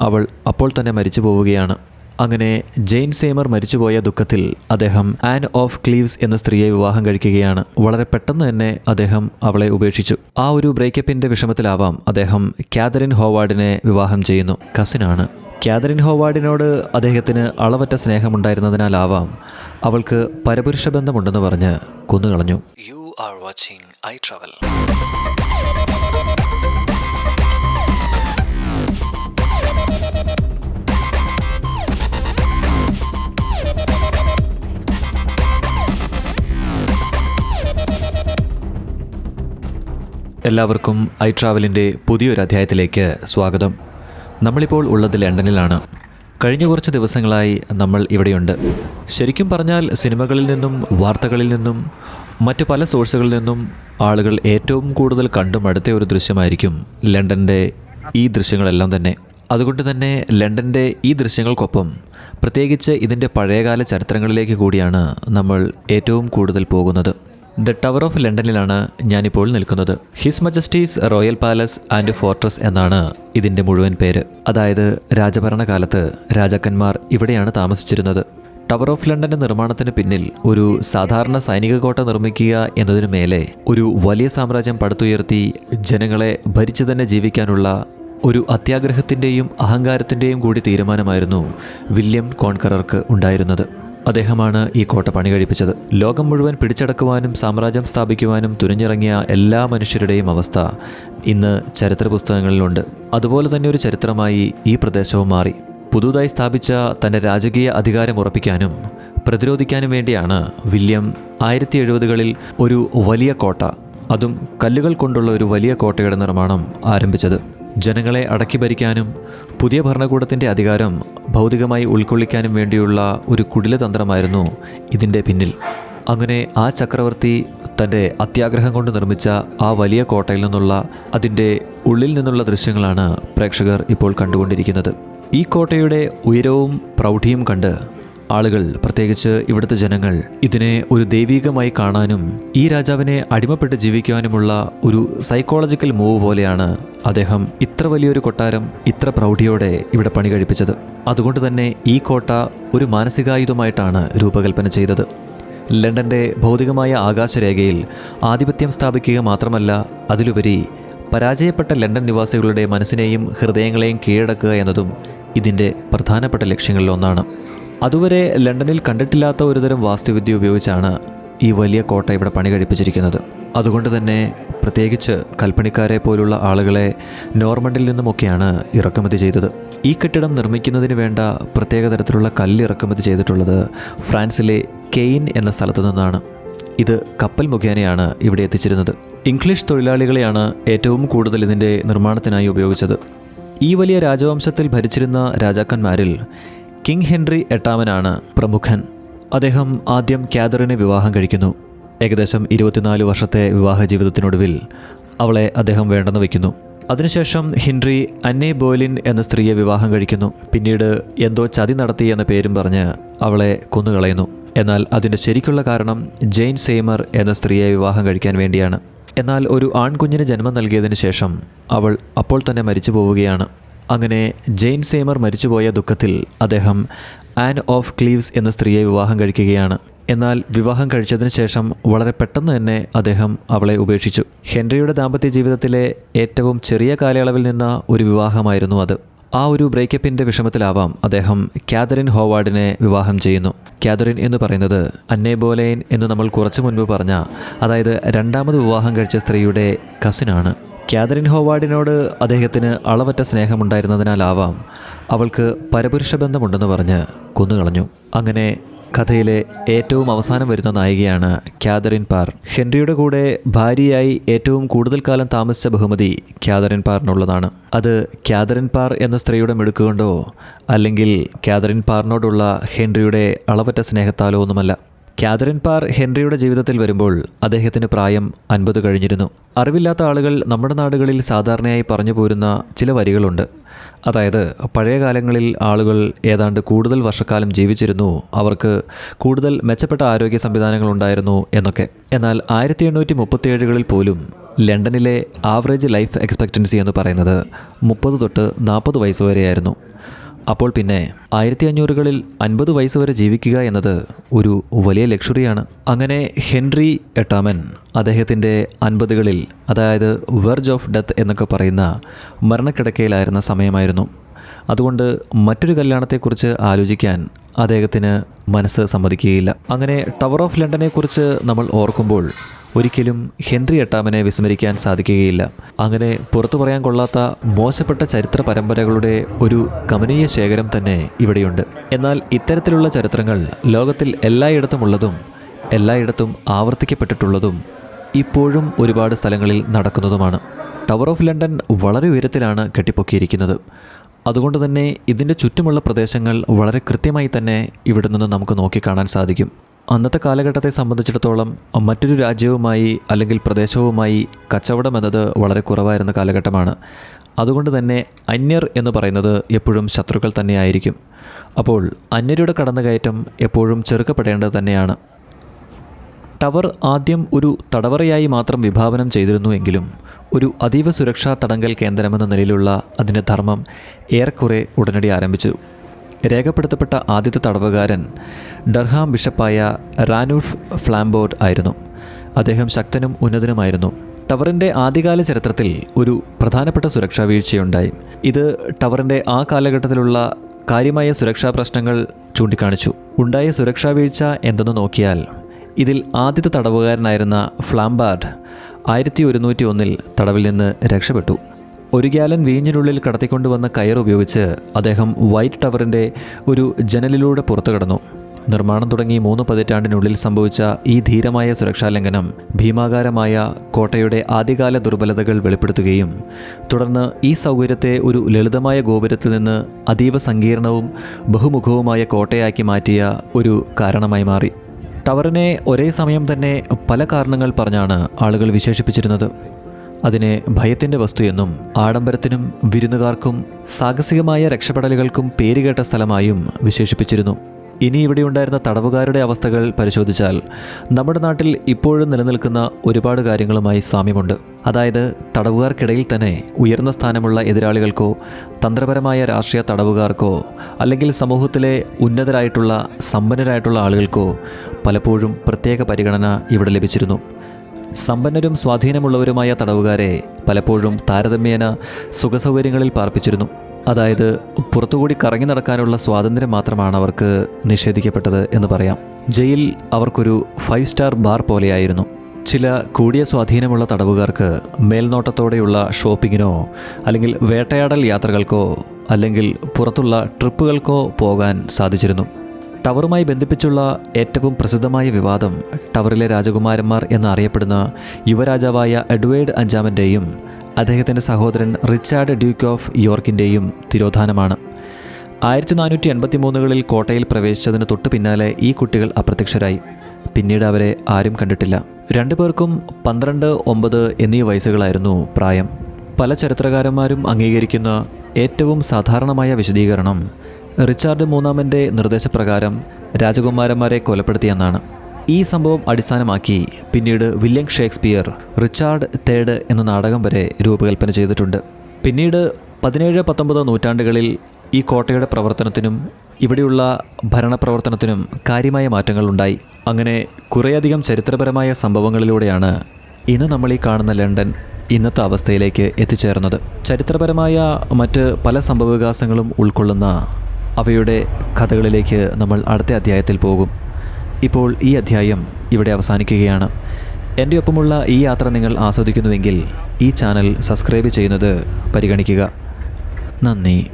അവൾ അപ്പോൾ തന്നെ മരിച്ചു പോവുകയാണ്. അങ്ങനെ ജെയിൻ സേമർ മരിച്ചുപോയ ദുഃഖത്തിൽ അദ്ദേഹം ആൻ ഓഫ് ക്ലീവ്സ് എന്ന സ്ത്രീയെ വിവാഹം കഴിക്കുകയാണ്. വളരെ പെട്ടെന്ന് തന്നെ അദ്ദേഹം അവളെ ഉപേക്ഷിച്ചു. ആ ഒരു ബ്രേക്കപ്പിന്റെ വിഷമത്തിലാവാം അദ്ദേഹം കാതറിൻ ഹോവാർഡിനെ വിവാഹം ചെയ്യുന്നു. കസിനാണ്. കാതറിൻ ഹോവാർഡിനോട് അദ്ദേഹത്തിന് അളവറ്റ സ്നേഹമുണ്ടായിരുന്നതിനാലാവാം അവൾക്ക് പരപുരുഷ ബന്ധമുണ്ടെന്ന് പറഞ്ഞ് കൊന്നുകളഞ്ഞു. You are watching I travel എല്ലാവർക്കും ഐ ട്രാവലിന്റെ പുതിയൊരു അധ്യായത്തിലേക്ക് സ്വാഗതം. നമ്മളിപ്പോൾ ഉള്ളത് ലണ്ടനിലാണ്. കഴിഞ്ഞ കുറച്ച് ദിവസങ്ങളായി നമ്മൾ ഇവിടെയുണ്ട്. ശരിക്കും പറഞ്ഞാൽ സിനിമകളിൽ നിന്നും വാർത്തകളിൽ നിന്നും മറ്റു പല സോഴ്സുകളിൽ നിന്നും ആളുകൾ ഏറ്റവും കൂടുതൽ കണ്ടും അടുത്ത ഒരു ദൃശ്യമായിരിക്കും ലണ്ടന്റെ ഈ ദൃശ്യങ്ങളെല്ലാം തന്നെ. അതുകൊണ്ട് തന്നെ ലണ്ടന്റെ ഈ ദൃശ്യങ്ങൾക്കൊപ്പം പ്രത്യേകിച്ച് ഇതിന്റെ പഴയകാല ചരിത്രങ്ങളിലേക്ക് കൂടിയാണ് നമ്മൾ ഏറ്റവും കൂടുതൽ പോകുന്നത്. ദ ടവർ ഓഫ് ലണ്ടനിലാണ് ഞാനിപ്പോൾ നിൽക്കുന്നത്. His majesty's royal palace and fortress എന്നാണ് ഇതിന്റെ മുഴുവൻ പേര്. അതായത് രാജഭരണകാലത്ത് രാജാക്കന്മാർ ഇവിടെയാണ് താമസിച്ചിരുന്നത്. ടവർ ഓഫ് ലണ്ടന്റെ നിർമ്മാണത്തിന് പിന്നിൽ ഒരു സാധാരണ സൈനിക കോട്ട നിർമ്മിക്കുക എന്നതിനു മേലെ ഒരു വലിയ സാമ്രാജ്യം പടുത്തുയർത്തി ജനങ്ങളെ ഭരിച്ചു തന്നെ ജീവിക്കാനുള്ള ഒരു അത്യാഗ്രഹത്തിന്റെയും അഹങ്കാരത്തിന്റെയും കൂടി തീരുമാനമായിരുന്നു വില്യം കോൺകറർക്ക് ഉണ്ടായിരുന്നത്. അദ്ദേഹമാണ് ഈ കോട്ട പണി കഴിപ്പിച്ചത്. ലോകം മുഴുവൻ പിടിച്ചടക്കുവാനും സാമ്രാജ്യം സ്ഥാപിക്കുവാനും തുനിഞ്ഞിറങ്ങിയ എല്ലാ മനുഷ്യരുടെയും അവസ്ഥ ഇന്ന് ചരിത്ര പുസ്തകങ്ങളിലുണ്ട്. അതുപോലെ തന്നെ ഒരു ചരിത്രമായി ഈ പ്രദേശവും മാറി. പുതുതായി സ്ഥാപിച്ച തന്റെ രാജകീയ അധികാരം ഉറപ്പിക്കാനും പ്രതിരോധിക്കാനും വേണ്ടിയാണ് വില്യം ആയിരത്തി എഴുപതുകളിൽ ഒരു വലിയ കോട്ട അതും കല്ലുകൾ കൊണ്ടുള്ള ഒരു വലിയ കോട്ടയുടെ നിർമ്മാണം ആരംഭിച്ചത്. ജനങ്ങളെ അടക്കി ഭരിക്കാനും പുതിയ ഭരണകൂടത്തിന്റെ അധികാരം ഭൗതികമായി ഉൾക്കൊള്ളിക്കാനും വേണ്ടിയുള്ള ഒരു കുടിലതന്ത്രമായിരുന്നു ഇതിന്റെ പിന്നിൽ. അങ്ങനെ ആ ചക്രവർത്തി തന്റെ അത്യാഗ്രഹം കൊണ്ട് നിർമ്മിച്ച ആ വലിയ കോട്ടയിൽ നിന്നുള്ള അതിന്റെ ഉള്ളിൽ നിന്നുള്ള ദൃശ്യങ്ങളാണ് പ്രേക്ഷകർ ഇപ്പോൾ കണ്ടുകൊണ്ടിരിക്കുന്നത്. ഈ കോട്ടയുടെ ഉയരവും പ്രൗഢിയും കണ്ട് ആളുകൾ പ്രത്യേകിച്ച് ഇവിടുത്തെ ജനങ്ങൾ ഇതിനെ ഒരു ദൈവീകമായി കാണാനും ഈ രാജാവിനെ അടിമപ്പെട്ട് ജീവിക്കുവാനുമുള്ള ഒരു സൈക്കോളജിക്കൽ മൂവ് പോലെയാണ് അദ്ദേഹം ഇത്ര വലിയൊരു കൊട്ടാരം ഇത്ര പ്രൗഢിയോടെ ഇവിടെ പണി കഴിപ്പിച്ചത്. അതുകൊണ്ട് തന്നെ ഈ കോട്ട ഒരു മാനസികായുധമായിട്ടാണ് രൂപകൽപ്പന ചെയ്തത്. ലണ്ടന്റെ ഭൗതികമായ ആകാശരേഖയിൽ ആധിപത്യം സ്ഥാപിക്കുക മാത്രമല്ല അതിലുപരി പരാജയപ്പെട്ട ലണ്ടൻ നിവാസികളുടെ മനസ്സിനെയും ഹൃദയങ്ങളെയും കീഴടക്കുക എന്നതും ഇതിന്റെ പ്രധാനപ്പെട്ട ലക്ഷ്യങ്ങളിലൊന്നാണ്. അതുവരെ ലണ്ടനിൽ കണ്ടിട്ടില്ലാത്ത ഒരുതരം വാസ്തുവിദ്യ ഉപയോഗിച്ചാണ് ഈ വലിയ കോട്ട ഇവിടെ പണി കഴിപ്പിച്ചിരിക്കുന്നത്. അതുകൊണ്ട് തന്നെ പ്രത്യേകിച്ച് കൽപ്പണിക്കാരെ പോലുള്ള ആളുകളെ നോർമണ്ടിൽ നിന്നുമൊക്കെയാണ് ഇറക്കുമതി ചെയ്തത്. ഈ കെട്ടിടം നിർമ്മിക്കുന്നതിന് വേണ്ട പ്രത്യേക തരത്തിലുള്ള കല്ല് ഇറക്കുമതി ചെയ്തിട്ടുള്ളത് ഫ്രാൻസിലെ കെയിൻ എന്ന സ്ഥലത്തു നിന്നാണ്. ഇത് കപ്പൽ മുഖേനയാണ് ഇവിടെ എത്തിച്ചിരുന്നത്. ഇംഗ്ലീഷ് തൊഴിലാളികളെയാണ് ഏറ്റവും കൂടുതൽ ഇതിന്റെ നിർമ്മാണത്തിനായി ഉപയോഗിച്ചത്. ഈ വലിയ രാജവംശത്തിൽ ഭരിച്ചിരുന്ന രാജാക്കന്മാരിൽ കിങ് ഹെൻറി എട്ടാമനാണ് പ്രമുഖൻ. അദ്ദേഹം ആദ്യം കാതറിനെ വിവാഹം കഴിക്കുന്നു. ഏകദേശം ഇരുപത്തിനാല് വർഷത്തെ വിവാഹ ജീവിതത്തിനൊടുവിൽ അവളെ അദ്ദേഹം വേണ്ടെന്ന് വയ്ക്കുന്നു. അതിനുശേഷം ഹിൻറി അന്നെ ബോലിൻ എന്ന സ്ത്രീയെ വിവാഹം കഴിക്കുന്നു. പിന്നീട് എന്തോ ചതി നടത്തി എന്ന പേരും പറഞ്ഞ് അവളെ കൊന്നുകളയുന്നു. എന്നാൽ അതിന്റെ ശരിക്കുള്ള കാരണം ജെയിൻ സെയ്മർ എന്ന സ്ത്രീയെ വിവാഹം കഴിക്കാൻ വേണ്ടിയാണ്. എന്നാൽ ഒരു ആൺകുഞ്ഞിന് ജന്മം നൽകിയതിന് ശേഷം അവൾ അപ്പോൾ തന്നെ മരിച്ചു പോവുകയാണ് അങ്ങനെ ജെയിൻ സേമർ മരിച്ചുപോയ ദുഃഖത്തിൽ അദ്ദേഹം ആൻ ഓഫ് ക്ലീവ്സ് എന്ന സ്ത്രീയെ വിവാഹം കഴിക്കുകയാണ്. എന്നാൽ വിവാഹം കഴിച്ചതിന് ശേഷം വളരെ പെട്ടെന്ന് തന്നെ അദ്ദേഹം അവളെ ഉപേക്ഷിച്ചു. ഹെൻറിയുടെ ദാമ്പത്യ ജീവിതത്തിലെ ഏറ്റവും ചെറിയ കാലയളവിൽ നിന്ന ഒരു വിവാഹമായിരുന്നു അത്. ആ ഒരു ബ്രേക്കപ്പിന്റെ വിഷമത്തിലാവാം അദ്ദേഹം കാതറിൻ ഹോവാർഡിനെ വിവാഹം ചെയ്യുന്നു. കാതറിൻ എന്ന് പറയുന്നത് അന്നേ ബോലൈൻ എന്ന് നമ്മൾ കുറച്ചു മുൻപ് പറഞ്ഞ അതായത് രണ്ടാമത് വിവാഹം കഴിച്ച സ്ത്രീയുടെ കസിനാണ്. കാതറിൻ ഹോവാർഡിനോട് അദ്ദേഹത്തിന് അളവറ്റ സ്നേഹമുണ്ടായിരുന്നതിനാലാവാം അവൾക്ക് പരപുരുഷ ബന്ധമുണ്ടെന്ന് പറഞ്ഞ് കൊന്നുകളഞ്ഞു. അങ്ങനെ കഥയിലെ ഏറ്റവും അവസാനം വരുന്ന നായികയാണ് ക്യാതറിൻ പാർ. ഹെൻറിയുടെ കൂടെ ഭാര്യയായി ഏറ്റവും കൂടുതൽ കാലം താമസിച്ച ബഹുമതി ക്യാതറിൻ പാറിനുള്ളതാണ്. അത് ക്യാതറിൻ പാർ എന്ന സ്ത്രീയുടെ മിടുക്കുകൊണ്ടോ അല്ലെങ്കിൽ ക്യാതറിൻ പാറിനോടുള്ള ഹെൻറിയുടെ അളവറ്റ സ്നേഹത്താലോ ഒന്നുമല്ല. കാതറിൻ പാർ ഹെൻറിയുടെ ജീവിതത്തിൽ വരുമ്പോൾ അദ്ദേഹത്തിന് പ്രായം അൻപത് കഴിഞ്ഞിരുന്നു. അറിവില്ലാത്ത ആളുകൾ നമ്മുടെ നാടുകളിൽ സാധാരണയായി പറഞ്ഞു പോരുന്ന ചില വരികളുണ്ട്. അതായത് പഴയ കാലങ്ങളിൽ ആളുകൾ ഏതാണ്ട് കൂടുതൽ വർഷക്കാലം ജീവിച്ചിരുന്നു. അവർക്ക് കൂടുതൽ മെച്ചപ്പെട്ട ആരോഗ്യ സംവിധാനങ്ങൾ ഉണ്ടായിരുന്നു എന്നൊക്കെ. എന്നാൽ ആയിരത്തി എണ്ണൂറ്റി മുപ്പത്തിയേഴുകളിൽ പോലും ലണ്ടനിലെ ആവറേജ് ലൈഫ് എക്സ്പെക്റ്റൻസി എന്ന് പറയുന്നത് മുപ്പത് തൊട്ട് നാൽപ്പത് വയസ്സ് വരെയായിരുന്നു. അപ്പോൾ പിന്നെ ആയിരത്തി അഞ്ഞൂറുകളിൽ അൻപത് വയസ്സ് വരെ ജീവിക്കുക എന്നത് ഒരു വലിയ ലക്ഷറിയാണ്. അങ്ങനെ ഹെൻറി എട്ടാമൻ അദ്ദേഹത്തിന്റെ അൻപതുകളിൽ അതായത് വെർജ് ഓഫ് ഡെത്ത് എന്നൊക്കെ പറയുന്ന മരണക്കിടക്കയിലായിരുന്ന സമയമായിരുന്നു. അതുകൊണ്ട് മറ്റൊരു കല്യാണത്തെക്കുറിച്ച് ആലോചിക്കാൻ അദ്ദേഹത്തിന് മനസ്സ് സമ്മതിക്കുകയില്ല. അങ്ങനെ ടവർ ഓഫ് ലണ്ടനെക്കുറിച്ച് നമ്മൾ ഓർക്കുമ്പോൾ ഒരിക്കലും ഹെൻറി എട്ടാമനെ വിസ്മരിക്കാൻ സാധിക്കുകയില്ല. അങ്ങനെ പുറത്തു പറയാൻ കൊള്ളാത്ത മോശപ്പെട്ട ചരിത്ര പരമ്പരകളുടെ ഒരു കമനീയ ശേഖരം തന്നെ ഇവിടെയുണ്ട്. എന്നാൽ ഇത്തരത്തിലുള്ള ചരിത്രങ്ങൾ ലോകത്തിൽ എല്ലായിടത്തും ഉള്ളതും എല്ലായിടത്തും ആവർത്തിക്കപ്പെട്ടിട്ടുള്ളതും ഇപ്പോഴും ഒരുപാട് സ്ഥലങ്ങളിൽ നടക്കുന്നതുമാണ്. ടവർ ഓഫ് ലണ്ടൻ വളരെ ഉയരത്തിലാണ് കെട്ടിപ്പൊക്കിയിരിക്കുന്നത്. അതുകൊണ്ട് തന്നെ ഇതിന്റെ ചുറ്റുമുള്ള പ്രദേശങ്ങൾ വളരെ കൃത്യമായി തന്നെ ഇവിടെ നിന്ന് നമുക്ക് നോക്കിക്കാണാൻ സാധിക്കും. അന്നത്തെ കാലഘട്ടത്തെ സംബന്ധിച്ചിടത്തോളം മറ്റൊരു രാജ്യവുമായി അല്ലെങ്കിൽ പ്രദേശവുമായി കച്ചവടം എന്നത് വളരെ കുറവായിരുന്ന കാലഘട്ടമാണ്. അതുകൊണ്ട് തന്നെ അന്യർ എന്ന് പറയുന്നത് എപ്പോഴും ശത്രുക്കൾ തന്നെയായിരിക്കും. അപ്പോൾ അന്യരുടെ കടന്നുകയറ്റം എപ്പോഴും ചെറുക്കപ്പെടേണ്ടത് തന്നെയാണ്. ടവർ ആദ്യം ഒരു തടവറയായി മാത്രം വിഭാവനം ചെയ്തിരുന്നുവെങ്കിലും ഒരു അതീവ സുരക്ഷാ തടങ്കൽ കേന്ദ്രമെന്ന നിലയിലുള്ള അതിന്റെ ധർമ്മം ഏറെക്കുറെ ഉടനടി ആരംഭിച്ചു. രേഖപ്പെടുത്തപ്പെട്ട ആദ്യത്തെ തടവുകാരൻ ഡർഹാം ബിഷപ്പായ റാനൂഫ് ഫ്ലാംബോർഡ് ആയിരുന്നു. അദ്ദേഹം ശക്തനും ഉന്നതനുമായിരുന്നു. ടവറിന്റെ ആദ്യകാല ചരിത്രത്തിൽ ഒരു പ്രധാനപ്പെട്ട സുരക്ഷാ വീഴ്ചയുണ്ടായി. ഇത് ടവറിന്റെ ആ കാലഘട്ടത്തിലുള്ള കാര്യമായ സുരക്ഷാ പ്രശ്നങ്ങൾ ചൂണ്ടിക്കാണിച്ചു. ഉണ്ടായ സുരക്ഷാ വീഴ്ച എന്തെന്ന് നോക്കിയാൽ ഇതിൽ ആദ്യത്തെ തടവുകാരനായിരുന്ന ഫ്ലാംബാർഡ് ആയിരത്തി ഒരുന്നൂറ്റി ഒന്നിൽ തടവിൽ നിന്ന് രക്ഷപ്പെട്ടു. ഒരു ഗ്യാലൻ വീഞ്ഞിനുള്ളിൽ കടത്തിക്കൊണ്ടുവന്ന കയർ ഉപയോഗിച്ച് അദ്ദേഹം വൈറ്റ് ടവറിന്റെ ഒരു ജനലിലൂടെ പുറത്തു കടന്നു. നിർമ്മാണം തുടങ്ങി മൂന്ന് പതിറ്റാണ്ടിനുള്ളിൽ സംഭവിച്ച ഈ ധീരമായ സുരക്ഷാ ലംഘനം ഭീമാകാരമായ കോട്ടയുടെ ആദ്യകാല ദുർബലതകൾ വെളിപ്പെടുത്തുകയും തുടർന്ന് ഈ സൗകര്യത്തെ ഒരു ലളിതമായ ഗോപുരത്തിൽ നിന്ന് അതീവ സങ്കീർണവും ബഹുമുഖവുമായ കോട്ടയാക്കി മാറ്റിയ ഒരു കാരണമായി മാറി. ടവറിനെ ഒരേ സമയം തന്നെ പല കാരണങ്ങൾ പറഞ്ഞാണ് ആളുകൾ വിശേഷിപ്പിച്ചിരുന്നത്. അതിനെ ഭയത്തിന്റെ വസ്തു എന്നും ആഡംബരത്തിനും വിരുന്നുകാർക്കും സാഹസികമായ രക്ഷപ്പെടലുകൾക്കും പേരുകേട്ട സ്ഥലമായും വിശേഷിപ്പിച്ചിരുന്നു. ഇനി ഇവിടെയുണ്ടായിരുന്ന തടവുകാരുടെ അവസ്ഥകൾ പരിശോധിച്ചാൽ നമ്മുടെ നാട്ടിൽ ഇപ്പോഴും നിലനിൽക്കുന്ന ഒരുപാട് കാര്യങ്ങളുമായി സാമ്യമുണ്ട്. അതായത് തടവുകാർക്കിടയിൽ തന്നെ ഉയർന്ന സ്ഥാനമുള്ള എതിരാളികൾക്കോ തന്ത്രപരമായ രാഷ്ട്രീയ തടവുകാർക്കോ അല്ലെങ്കിൽ സമൂഹത്തിലെ ഉന്നതരായിട്ടുള്ള സമ്പന്നരായിട്ടുള്ള ആളുകൾക്കോ പലപ്പോഴും പ്രത്യേക പരിഗണന ഇവിടെ ലഭിച്ചിരുന്നു. സമ്പന്നരും സ്വാധീനമുള്ളവരുമായ തടവുകാരെ പലപ്പോഴും താരതമ്യേന സുഖസൗകര്യങ്ങളിൽ പാർപ്പിച്ചിരുന്നു. അതായത് പുറത്തുകൂടി കറങ്ങി നടക്കാനുള്ള സ്വാതന്ത്ര്യം മാത്രമാണ് അവർക്ക് നിഷേധിക്കപ്പെട്ടത് എന്ന് പറയാം. ജയിൽ അവർക്കൊരു ഫൈവ് സ്റ്റാർ ബാർ പോലെയായിരുന്നു. ചില കൂടിയ സ്വാധീനമുള്ള തടവുകാർക്ക് മേൽനോട്ടത്തോടെയുള്ള ഷോപ്പിങ്ങിനോ അല്ലെങ്കിൽ വേട്ടയാടൽ യാത്രകൾക്കോ അല്ലെങ്കിൽ പുറത്തുള്ള ട്രിപ്പുകൾക്കോ പോകാൻ സാധിച്ചിരുന്നു. ടവറുമായി ബന്ധിപ്പിച്ചുള്ള ഏറ്റവും പ്രസിദ്ധമായ വിവാദം ടവറിലെ രാജകുമാരന്മാർ എന്നറിയപ്പെടുന്ന യുവരാജാവായ എഡ്വേർഡ് അഞ്ചാമന്റെയും അദ്ദേഹത്തിന്റെ സഹോദരൻ റിച്ചാർഡ് ഡ്യൂക്ക് ഓഫ് യോർക്കിന്റെയും തിരോധാനമാണ്. ആയിരത്തി നാനൂറ്റി എൺപത്തി മൂന്നുകളിൽ കോട്ടയിൽ പ്രവേശിച്ചതിന് തൊട്ടു പിന്നാലെ ഈ കുട്ടികൾ അപ്രത്യക്ഷരായി. പിന്നീട് അവരെ ആരും കണ്ടിട്ടില്ല. രണ്ടു പേർക്കും പന്ത്രണ്ട് ഒമ്പത് എന്നീ വയസ്സുകളായിരുന്നു പ്രായം. പല ചരിത്രകാരന്മാരും അംഗീകരിക്കുന്ന ഏറ്റവും സാധാരണമായ വിശദീകരണം റിച്ചാർഡ് മൂന്നാമന്റെ നിർദ്ദേശപ്രകാരം രാജകുമാരന്മാരെ കൊലപ്പെടുത്തിയെന്നാണ്. ഈ സംഭവം അടിസ്ഥാനമാക്കി പിന്നീട് വില്യം ഷേക്സ്പിയർ റിച്ചാർഡ് തേഡ് എന്ന നാടകം വരെ രൂപകൽപ്പന ചെയ്തിട്ടുണ്ട്. പിന്നീട് പതിനേഴ് പത്തൊമ്പത് നൂറ്റാണ്ടുകളിൽ ഈ കോട്ടയുടെ പ്രവർത്തനത്തിനും ഇവിടെയുള്ള ഭരണപ്രവർത്തനത്തിനും കാര്യമായ മാറ്റങ്ങൾ ഉണ്ടായി. അങ്ങനെ കുറേയധികം ചരിത്രപരമായ സംഭവങ്ങളിലൂടെയാണ് ഇന്ന് നമ്മൾ ഈ കാണുന്ന ലണ്ടൻ ഇന്നത്തെ അവസ്ഥയിലേക്ക് എത്തിച്ചേർന്നത്. ചരിത്രപരമായ മറ്റ് പല സംഭവവികാസങ്ങളും ഉൾക്കൊള്ളുന്ന അവയുടെ കഥകളിലേക്ക് നമ്മൾ അടുത്ത അധ്യായത്തിൽ പോകും. ഇപ്പോൾ ഈ അധ്യായം ഇവിടെ അവസാനിക്കുകയാണ്. എന്റെ ഒപ്പമുള്ള ഈ യാത്ര നിങ്ങൾ ആസ്വദിക്കുന്നുവെങ്കിൽ ഈ ചാനൽ സബ്സ്ക്രൈബ് ചെയ്യുന്നത് പരിഗണിക്കുക. നന്ദി.